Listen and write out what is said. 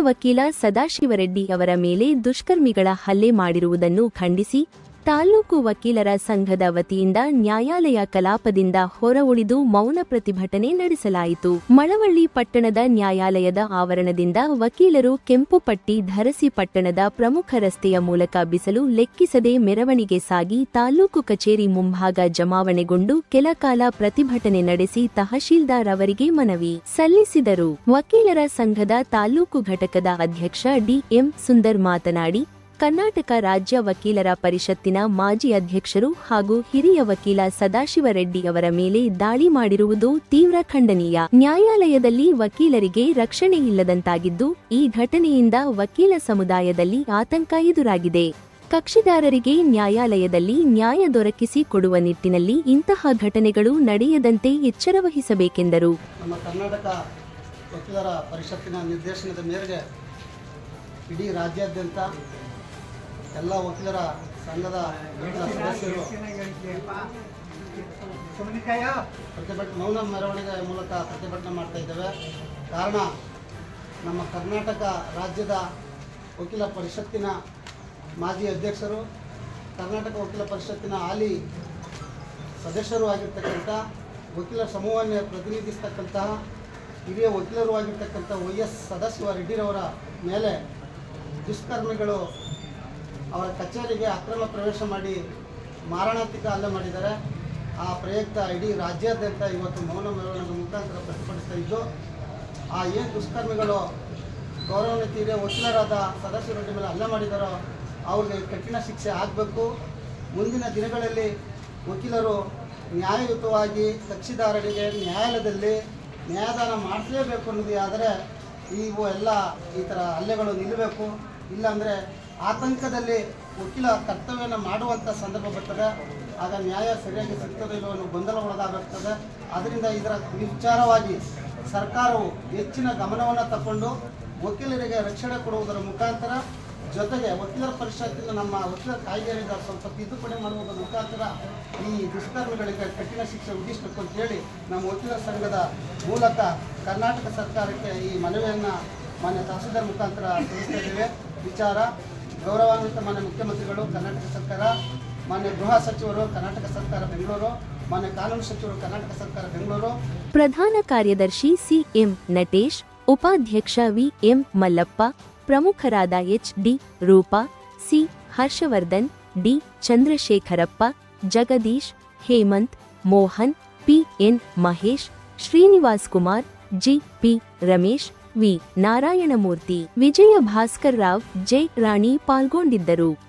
ವಕೀಲ ಸದಾಶಿವರೆಡ್ಡಿ ಅವರ ಮೇಲೆ ದುಷ್ಕರ್ಮಿಗಳ ಹಲ್ಲೆ ಮಾಡಿರುವುದನ್ನು ಖಂಡಿಸಿ ತಾಲೂಕು ವಕೀಲರ ಸಂಘದ ವತಿಯಿಂದ ನ್ಯಾಯಾಲಯ ಕಲಾಪದಿಂದ ಹೊರ ಉಳಿದು ಮೌನ ಪ್ರತಿಭಟನೆ ನಡೆಸಲಾಯಿತು. ಮಳವಳ್ಳಿ ಪಟ್ಟಣದ ನ್ಯಾಯಾಲಯದ ಆವರಣದಿಂದ ವಕೀಲರು ಕೆಂಪು ಪಟ್ಟಿ ಧರಸಿ ಪಟ್ಟಣದ ಪ್ರಮುಖ ರಸ್ತೆಯ ಮೂಲಕ ಬಿಸಲು ಲೆಕ್ಕಿಸದೆ ಮೆರವಣಿಗೆ ಸಾಗಿ ತಾಲೂಕು ಕಚೇರಿ ಮುಂಭಾಗ ಜಮಾವಣೆಗೊಂಡು ಕೆಲಕಾಲ ಪ್ರತಿಭಟನೆ ನಡೆಸಿ ತಹಶೀಲ್ದಾರ್ ಅವರಿಗೆ ಮನವಿ ಸಲ್ಲಿಸಿದರು. ವಕೀಲರ ಸಂಘದ ತಾಲೂಕು ಘಟಕದ ಅಧ್ಯಕ್ಷ ಡಿಎಂ ಸುಂದರ್ ಮಾತನಾಡಿ ಕರ್ನಾಟಕ ರಾಜ್ಯ ವಕೀಲರ ಪರಿಷತ್ತಿನ ಮಾಜಿ ಅಧ್ಯಕ್ಷರು ಹಾಗೂ ಹಿರಿಯ ವಕೀಲ ಸದಾಶಿವರೆಡ್ಡಿ ಅವರ ಮೇಲೆ ದಾಳಿ ಮಾಡಿರುವುದು ತೀವ್ರ ಖಂಡನೀಯ. ನ್ಯಾಯಾಲಯದಲ್ಲಿ ವಕೀಲರಿಗೆ ರಕ್ಷಣೆ ಇಲ್ಲದಂತಾಗಿದ್ದು, ಈ ಘಟನೆಯಿಂದ ವಕೀಲ ಸಮುದಾಯದಲ್ಲಿ ಆತಂಕ ಎದುರಾಗಿದೆ. ಕಕ್ಷಿದಾರರಿಗೆ ನ್ಯಾಯಾಲಯದಲ್ಲಿ ನ್ಯಾಯ ದೊರಕಿಸಿ ಕೊಡುವ ನಿಟ್ಟಿನಲ್ಲಿ ಇಂತಹ ಘಟನೆಗಳು ನಡೆಯದಂತೆ ಎಚ್ಚರ ವಹಿಸಬೇಕೆಂದರು. ವಕೀಲರ ಪರಿಷತ್ತಿನ ನಿರ್ದೇಶನದ ಮೇರೆಗೆ ಇಡೀ ರಾಜ್ಯಾದ್ಯಂತ ಎಲ್ಲ ವಕೀಲರ ಸಂಘದ ಸದಸ್ಯರು. ಪ್ರತಿಭಟನೆ ಮೌನ ಮೆರವಣಿಗೆ ಮೂಲಕ ಪ್ರತಿಭಟನೆ ಮಾಡ್ತಾ ಇದ್ದೇವೆ. ಕಾರಣ ನಮ್ಮ ಕರ್ನಾಟಕ ರಾಜ್ಯದ ವಕೀಲ ಪರಿಷತ್ತಿನ ಮಾಜಿ ಅಧ್ಯಕ್ಷರು ಕರ್ನಾಟಕ ವಕೀಲ ಪರಿಷತ್ತಿನ ಹಾಲಿ ಸದಸ್ಯರು ಆಗಿರ್ತಕ್ಕಂಥ ವಕೀಲ ಸಮೂಹವನ್ನು ಪ್ರತಿನಿಧಿಸ್ತಕ್ಕಂತಹ ಹಿರಿಯ ವಕೀಲರು ಆಗಿರ್ತಕ್ಕಂಥ ವೈ ಎಸ್ ಸದಾಶಿವ ರೆಡ್ಡಿರವರ ಮೇಲೆ ದುಷ್ಕರ್ಮಿಗಳು ಅವರ ಕಚೇರಿಗೆ ಅಕ್ರಮ ಪ್ರವೇಶ ಮಾಡಿ ಮಾರಣಾಂತಿಕ ಹಲ್ಲೆ ಮಾಡಿದ್ದಾರೆ. ಆ ಪ್ರಯುಕ್ತ ಇಡೀ ರಾಜ್ಯಾದ್ಯಂತ ಇವತ್ತು ಮೌನ ಮೆರವಣಿಗೆ ಮುಖಾಂತರ ಪ್ರತಿಭಟಿಸ್ತಾ ಇದ್ದು, ಆ ಏನು ದುಷ್ಕರ್ಮಿಗಳು ಗೌರವಾನ್ವಿತ ಹಿರಿಯ ವಕೀಲರಾದ ರೆಡ್ಡಿ ಮೇಲೆ ಹಲ್ಲೆ ಮಾಡಿದಾರೋ ಅವ್ರಿಗೆ ಕಠಿಣ ಶಿಕ್ಷೆ ಆಗಬೇಕು. ಮುಂದಿನ ದಿನಗಳಲ್ಲಿ ವಕೀಲರು ನ್ಯಾಯಯುತವಾಗಿ ಕಕ್ಷಿದಾರರಿಗೆ ನ್ಯಾಯಾಲಯದಲ್ಲಿ ನ್ಯಾಯದಾನ ಮಾಡಿಸಲೇಬೇಕು ಅನ್ನೋದು ಆದರೆ ಇವು ಎಲ್ಲ ಈ ಥರ ಹಲ್ಲೆಗಳು ನಿಲ್ಲಬೇಕು. ಇಲ್ಲಾಂದರೆ ಆತಂಕದಲ್ಲಿ ವಕೀಲ ಕರ್ತವ್ಯನ ಮಾಡುವಂಥ ಸಂದರ್ಭ ಬರ್ತದೆ. ಆಗ ನ್ಯಾಯ ಸರಿಯಾಗಿ ಸಿಗ್ತದೆ ಇಲ್ಲೋ ಅನ್ನೋ ಗೊಂದಲ ಒಳಗಾಗುತ್ತದೆ ಅದರಿಂದ ಇದರ ವಿಚಾರವಾಗಿ ಸರ್ಕಾರವು ಹೆಚ್ಚಿನ ಗಮನವನ್ನು ತಗೊಂಡು ವಕೀಲರಿಗೆ ರಕ್ಷಣೆ ಕೊಡುವುದರ ಮುಖಾಂತರ ಜೊತೆಗೆ ವಕೀಲರ ಪರಿಷತ್ತಿನ ನಮ್ಮ ವಕೀಲರ ಕಾಯ್ದೆಯಿಂದ ಸ್ವಲ್ಪ ತಿದ್ದುಪಡಿ ಮಾಡುವುದರ ಮುಖಾಂತರ ಈ ದುಷ್ಕರ್ಮಿಗಳಿಗೆ ಕಠಿಣ ಶಿಕ್ಷೆ ವಿಧಿಸಬೇಕು ಅಂತೇಳಿ ನಮ್ಮ ವಕೀಲರ ಸಂಘದ ಮೂಲಕ ಕರ್ನಾಟಕ ಸರ್ಕಾರಕ್ಕೆ ಈ ಮನವಿಯನ್ನು ಮಾನ್ಯ ತಹಸೀಲ್ದಾರ್ ಮುಖಾಂತರ ತಿಳಿಸ್ತಾ ಇದ್ದೇವೆ. ವಿಚಾರ ಗೌರವಾನ್ವಿತ ಮಾನ್ಯ ಮುಖ್ಯಮಂತ್ರಿಗಳು, ಕರ್ನಾಟಕ ಸರ್ಕಾರ, ಮಾನ್ಯ ಗೃಹ ಸಚಿವರು, ಕರ್ನಾಟಕ ಸರ್ಕಾರ ಬೆಂಗಳೂರು, ಮಾನ್ಯ ಕಾನೂನು ಸಚಿವರು, ಕರ್ನಾಟಕ ಸರ್ಕಾರ ಬೆಂಗಳೂರು. ಪ್ರಧಾನ ಕಾರ್ಯದರ್ಶಿ ಸಿಎಂ ನಟೇಶ್, ಉಪಾಧ್ಯಕ್ಷ ವಿಎಂ ಮಲ್ಲಪ್ಪ, ಪ್ರಮುಖರಾದ H D Roopa, C Harshavardhan, D Chandrashekarappa, Jagadish, Hemanth, Mohan P N Mahesh, Srinivas Kumar, G P Ramesh V. Narayanamurthy Vijaya Bhaskar Rao Jai. Rani ಪಾಲ್ಗೊಂಡಿದ್ದರು.